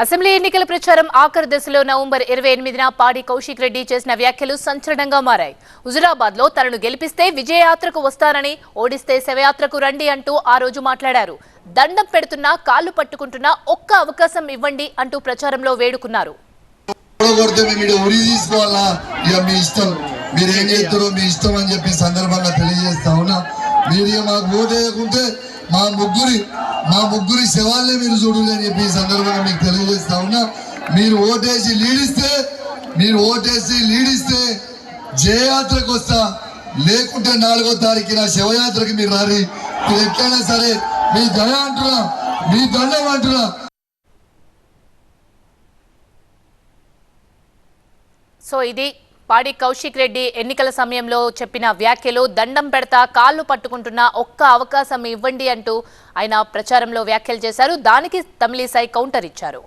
Assembly ఎన్నికల ప్రచారం ఆఖరి దశలో నవంబర్ ఇరవై ఎనిమిదిన పాడి కౌశిక్ రెడ్డి చేసిన వ్యాఖ్యలు సంచలనంగా మారాయి. హుజురాబాద్లో తనను గెలిపిస్తే విజయయాత్రకు వస్తానని ఓడిస్తే శవయాత్రకు రండి అంటూ ఆ రోజు మాట్లాడారు. దండం పెడుతున్నా కాళ్ళు పట్టుకుంటున్నా ఒక్క అవకాశం ఇవ్వండి అంటూ ప్రచారంలో వేడుకున్నారు. మా ముగ్గురి మా ముగ్గురి శవాలనే మీరు చూడలేని అని చెప్పి ఈ సందర్భంగా మీకు తెలియజేస్తా ఉన్నా. మీరు ఓటేసి లీడిస్తే మీరు ఓటేసి లీడిస్తే జయయాత్రకు వస్తా. లేకుంటే నాలుగో తారీఖున శివయాత్రకి శవయాత్రకి మీరు రారి. మీరు ఎట్లయినా సరే మీ దయ అంటున్నా మీ దండం అంటున్నా. సో ఇది పాడి కౌశిక్ రెడ్డి ఎన్నికల సమయంలో చెప్పిన వ్యాఖ్యలు దండం పెడతా కాళ్ళు పట్టుకుంటున్నా ఒక్క అవకాశం ఇవ్వండి అంటూ ఆయన ప్రచారంలో వ్యాఖ్యలు చేశారు దానికి తమిళిసై కౌంటర్ ఇచ్చారు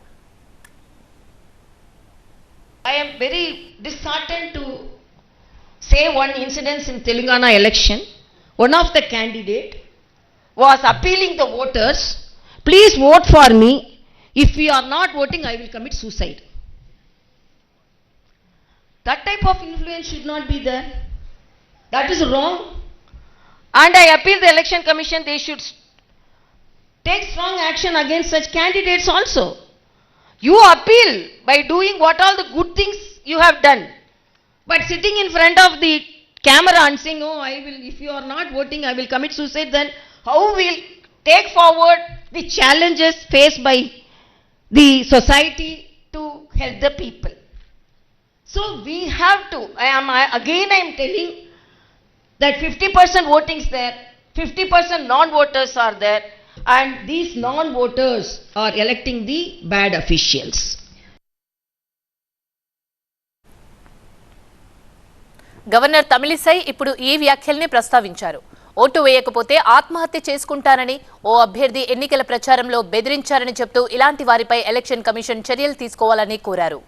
I am very disheartened to say one incident in Telangana election. One of the candidate was appealing the voters, please vote for me. If you are not voting, I will commit suicide. That type of influence should not be there. That is wrong. And I appeal the election commission, they should take strong action against such candidates also. You appeal by doing what all the good things you have done. But sitting in front of the camera and saying, oh, I will, if you are not voting, I will commit suicide, then how will take forward the challenges faced by the society to help the people? So we have to I I'm again I'm telling that fifty percent votings there fifty percent non voters are there and these non voters are electing the bad officials governor Tamilisai ఇప్పుడు ఈ వ్యాఖ్యల్ని ప్రస్తావించారు vote వేయకపోతే ఆత్మహత్య చేసుకుంటానని ఓ అభ్యర్థి ఎన్నికల ప్రచారంలో బెదిరించారని చెప్తూ ఇలాంటి వారిపై ఎలక్షన్ కమిషన్ చర్యలు తీసుకోవాలని కోరారు